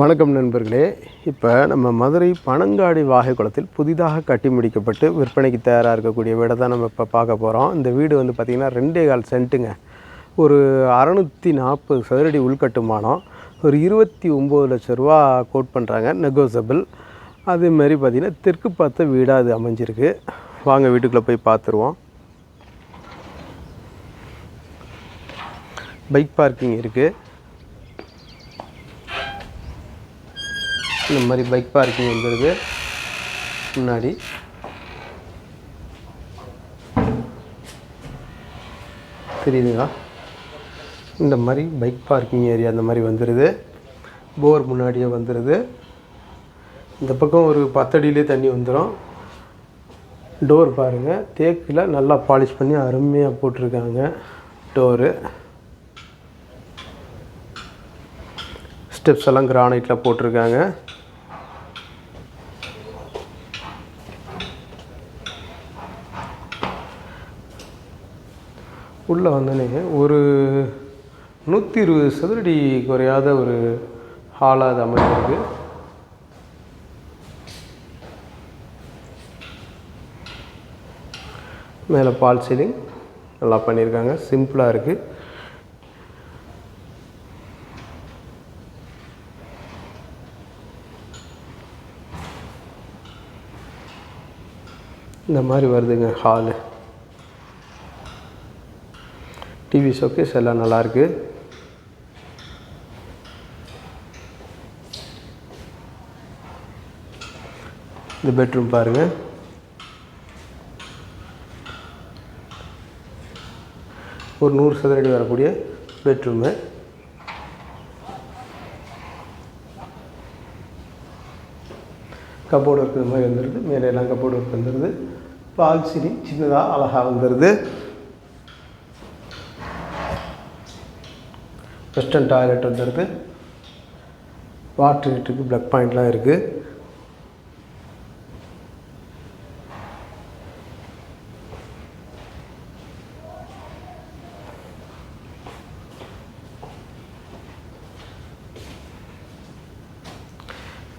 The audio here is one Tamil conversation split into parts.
வணக்கம் நண்பர்களே. இப்போ நம்ம மதுரை பனங்காடி வாகை குளத்தில் புதிதாக கட்டி முடிக்கப்பட்டு விற்பனைக்கு தயாராக இருக்கக்கூடிய வீடை தான் நம்ம இப்போ பார்க்க போகிறோம் இந்த வீடு வந்து பார்த்திங்கன்னா ரெண்டே கால் சென்ட்டுங்க. ஒரு அறநூற்றி நாற்பது சதுரடி உள்கட்டுமானம். ஒரு இருபத்தி ஒம்பது லட்ச ரூபா கோட் பண்ணுறாங்க நெகோசபிள் அதேமாரி பார்த்திங்கன்னா தெற்கு பார்த்த வீடாக அது அமைஞ்சிருக்கு. வாங்க வீட்டுக்குள்ளே போய் பார்த்துருவோம் பைக் பார்க்கிங் இருக்குது இந்த மாதிரி பைக் பார்க்கிங் வந்துடுது முன்னாடி. தெரியுதுங்களா? இந்த மாதிரி பைக் பார்க்கிங் ஏரியா அந்த மாதிரி வந்துடுது போர் முன்னாடியே வந்துடுது இந்த பக்கம் ஒரு பத்தடியிலே தண்ணி வந்துடும் டோர் பாருங்கள் தேக்கில் நல்லா பாலிஷ் பண்ணி அருமையாக போட்டிருக்காங்க. டோரு ஸ்டெப்ஸ் எல்லாம் கிரானைட்டில் போட்டிருக்காங்க. உள்ளே வந்தோடனே ஒரு நூற்றி இருபது சதுரடி குறையாத ஒரு ஹாலாக அது அமைஞ்சிருக்கு மேலே பால் சீலிங் நல்லா பண்ணியிருக்காங்க. சிம்பிளாக இருக்குது இந்த மாதிரி வருதுங்க ஹாலு. டிவி ஷோக்கேஸ் எல்லாம் நல்லாயிருக்கு இந்த பெட்ரூம் பாருங்கள் ஒரு நூறு சதுரடி வரக்கூடிய பெட்ரூமு கப்போர்டு இருக்கிற மாதிரி வந்துடுது மேலே எல்லாம் கப்போர்டு ஒர்க் வந்துடுது பால் சிரி சின்னதாக அழகாக வந்துடுது வெஸ்டர்ன் டாய்லெட் வந்துருக்கு. வாட்டர் ஹீட்டுக்கு ப்ளக் பாயிண்ட்லாம் இருக்குது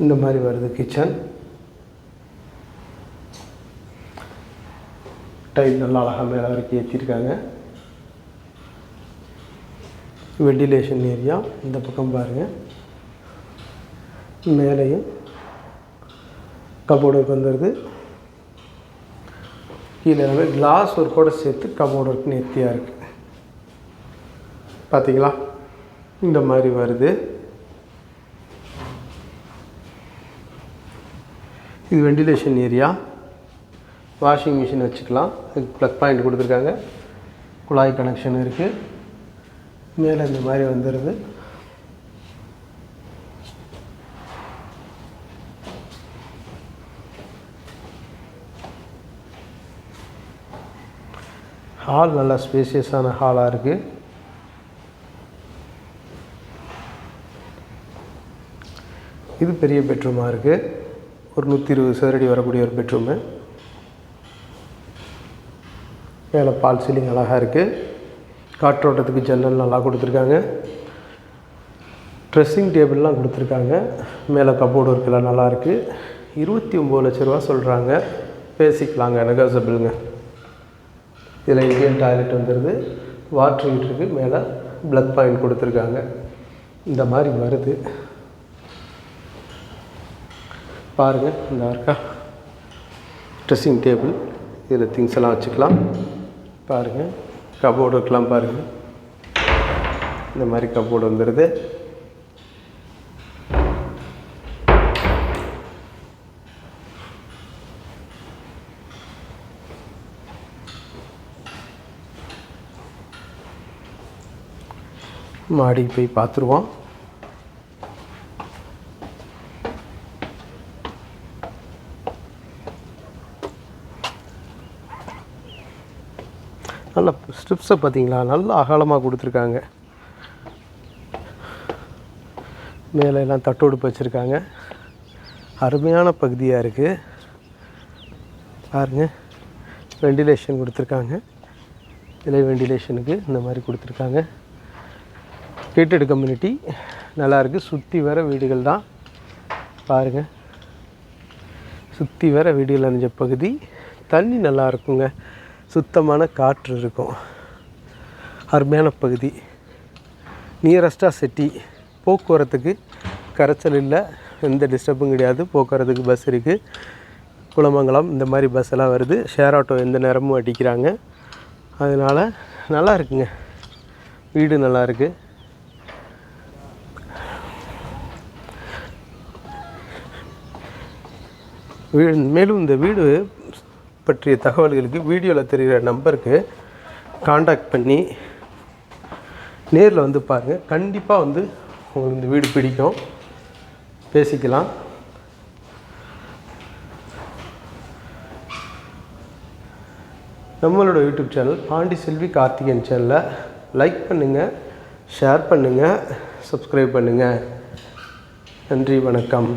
இந்த மாதிரி வருது கிச்சன் டைல் நல்லா அழகாக மேலே வரைக்கும் ஏற்றிருக்காங்க வெண்டிலேஷன் ஏரியா இந்த பக்கம் பாருங்கள் மேலேயும் கபோர்டு ஒர்க் வந்துடுது கீழே எல்லாமே கிளாஸ் ஒர்க்கோடு சேர்த்து கபோர்டு ஒர்க் நேர்த்தியாக இருக்குது பார்த்தீங்களா இந்த மாதிரி வருது. இது வெண்டிலேஷன் ஏரியா. வாஷிங் மிஷின் வச்சுக்கலாம். ப்ளக் பாயிண்ட் கொடுத்துருக்காங்க. குழாய் கனெக்ஷன் இருக்குது மேலே இந்த மாதிரி வந்துடுது ஹால் நல்லா ஸ்பேசியஸான ஹாலாக இருக்குது இது பெரிய பெட்ரூமாக இருக்குது ஒரு நூற்றி இருபது சதுரடி வரக்கூடிய ஒரு பெட்ரூமு. மேலே பால் சீலிங் அழகாக இருக்குது காற்றோட்டத்துக்கு ஜன்னல் நல்லா கொடுத்துருக்காங்க. ட்ரெஸ்ஸிங் டேபிள்லாம் கொடுத்துருக்காங்க. மேலே கப்போர்டு ஒர்க்கெல்லாம் நல்லா இருக்குது இருபத்தி ஒம்பது லட்ச ரூபா சொல்கிறாங்க பேசிக்கலாங்க நெகோசபிளுங்க இதில் இந்தியன் டாய்லெட் வந்துடுது வாட்ரு ஹீட்டருக்கு மேலே ப்ளக் பாயிண்ட் கொடுத்துருக்காங்க. இந்த மாதிரி வருது. பாருங்கள் இந்த இருக்கா? ட்ரெஸ்ஸிங் டேபிள் இதில் திங்ஸ் எல்லாம் வச்சுக்கலாம். பாருங்கள் கபோர்டு பாருங்கள் இந்த மாதிரி கபோர்டு வந்துடுது மாடிக்கு போய் பார்த்துருவோம். நல்ல ஸ்ட்ரிப்ஸை பார்த்தீங்களா நல்லா அகலமாக கொடுத்துருக்காங்க. மேலே எல்லாம் தட்டோடுப்பு வச்சுருக்காங்க. அருமையான பகுதியாக இருக்குது பாருங்க. வெண்டிலேஷன் கொடுத்துருக்காங்க. இலை வெண்டிலேஷனுக்கு இந்த மாதிரி கொடுத்துருக்காங்க. கேட்டட் கம்யூனிட்டி நல்லாயிருக்கு சுற்றி வர வீடுகள் தான். பாருங்கள் சுற்றி வர வீடுகள் அணிஞ்ச பகுதி. தண்ணி நல்லா இருக்குங்க. சுத்தமான காற்று இருக்கும். அருமையான பகுதி. நியரஸ்டாக சிட்டி போக்குவரத்துக்கு கரைச்சல் இல்லை. எந்த டிஸ்டர்பும் கிடையாது. போக்குவரத்துக்கு பஸ் இருக்குது குளமங்கலம் இந்த மாதிரி பஸ் எல்லாம் வருது. ஷேர் ஆட்டோ எந்த நேரமும் அடிக்கிறாங்க. அதனால் நல்லா இருக்குங்க. வீடு நல்லா இருக்கு. வீடு மேலும் இந்த வீடு பற்றிய தகவல்களுக்கு வீடியோவில் தெரிகிற நம்பருக்கு காண்டாக்ட் பண்ணி நேரில் வந்து பாருங்கள் கண்டிப்பாக வந்து உங்களுக்கு இந்த வீடு பிடிக்கும். பேசிக்கலாம். நம்மளோட யூடியூப் சேனல் பாண்டி செல்வி கார்த்திகேயன் சேனலை லைக் பண்ணுங்கள் ஷேர் பண்ணுங்கள் சப்ஸ்கிரைப் பண்ணுங்கள் நன்றி வணக்கம்.